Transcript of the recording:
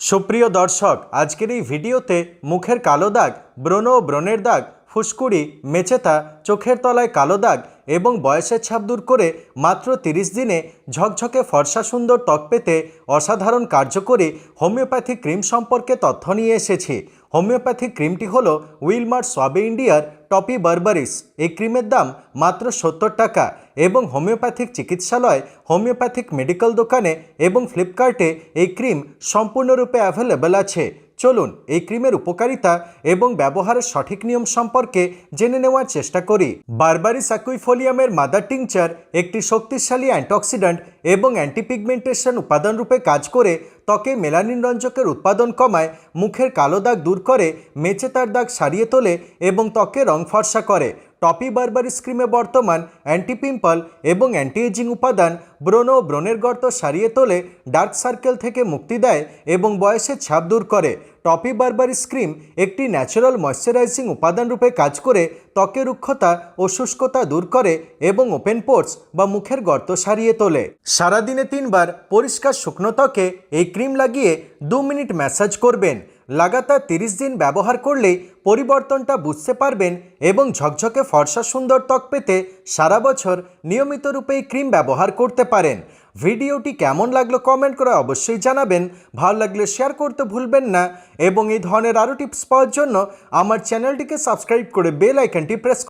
সুপ্রিয় দর্শক, আজকের এই ভিডিওতে মুখের কালো দাগ, ব্রণ ও ব্রণের দাগ, ফুসকুড়ি, মেচেতা, চোখের তলায় কালো দাগ এবং বয়সের ছাপ দূর করে মাত্র তিরিশ দিনে ঝকঝকে ফর্সা সুন্দর ত্বক পেতে অসাধারণ কার্যকরী হোমিওপ্যাথি ক্রিম সম্পর্কে তথ্য নিয়ে এসেছি। হোমিওপ্যাথিক ক্রিমটি হলো উইলমার্ট সোয়াবে ইন্ডিয়ার টপি বারবারিস। এই ক্রিমের দাম মাত্র সত্তর টাকা এবং হোমিওপ্যাথিক চিকিৎসালয়, হোমিওপ্যাথিক মেডিকেল দোকানে এবং ফ্লিপকার্টে এই ক্রিম সম্পূর্ণরূপে অ্যাভেলেবেল আছে। চলুন, এই ক্রিমের উপকারিতা এবং ব্যবহারের সঠিক নিয়ম সম্পর্কে জেনে নেওয়ার চেষ্টা করি। বারবারি সাকুইফোলিয়ামের মাদার টিংচার একটি শক্তিশালী অ্যান্টিঅক্সিডেন্ট এবং অ্যান্টিপিগমেন্টেশন উপাদানরূপে কাজ করে, ত্বকে মেলানিন রঞ্জকের উৎপাদন কমায়, মুখের কালো দাগ দূর করে মেচে তার দাগ সারিয়ে তোলে এবং ত্বকে রং ফর্সা করে। টপি বারবারিস ক্রিমে বর্তমান অ্যান্টি পিম্পল এবং অ্যান্টি এজিং উপাদান ব্রণ ও ব্রণের গর্ত সারিয়ে তোলে, ডার্ক সার্কেল থেকে মুক্তি দেয় এবং বয়সের ছাপ দূর করে। টপি বারবারিস ক্রিম একটি ন্যাচারাল ময়শ্চারাইজিং উপাদান রূপে কাজ করে, ত্বকের রুক্ষতা ও শুষ্কতা দূর করে এবং ওপেন পোর্টস বা মুখের গর্ত সারিয়ে তোলে। সারাদিনে তিনবার পরিষ্কার শুকনো ত্বকে এই ক্রিম লাগিয়ে দু মিনিট ম্যাসাজ করবেন। লাগাতার তিরিশ দিন ব্যবহার করলেই পরিবর্তনটা বুঝতে পারবেন এবং ঝকঝকে ফর্সা সুন্দর ত্বক পেতে সারা বছর নিয়মিত রূপে ক্রিম ব্যবহার করতে পারেন। ভিডিওটি কেমন লাগল কমেন্ট করে অবশ্যই জানাবেন। ভালো লাগলে শেয়ার করতে ভুলবেন না এবং এই ধরনের আরও টিপস পাওয়ার জন্য আমার চ্যানেলটিকে সাবস্ক্রাইব করে বেল আইকনটি প্রেস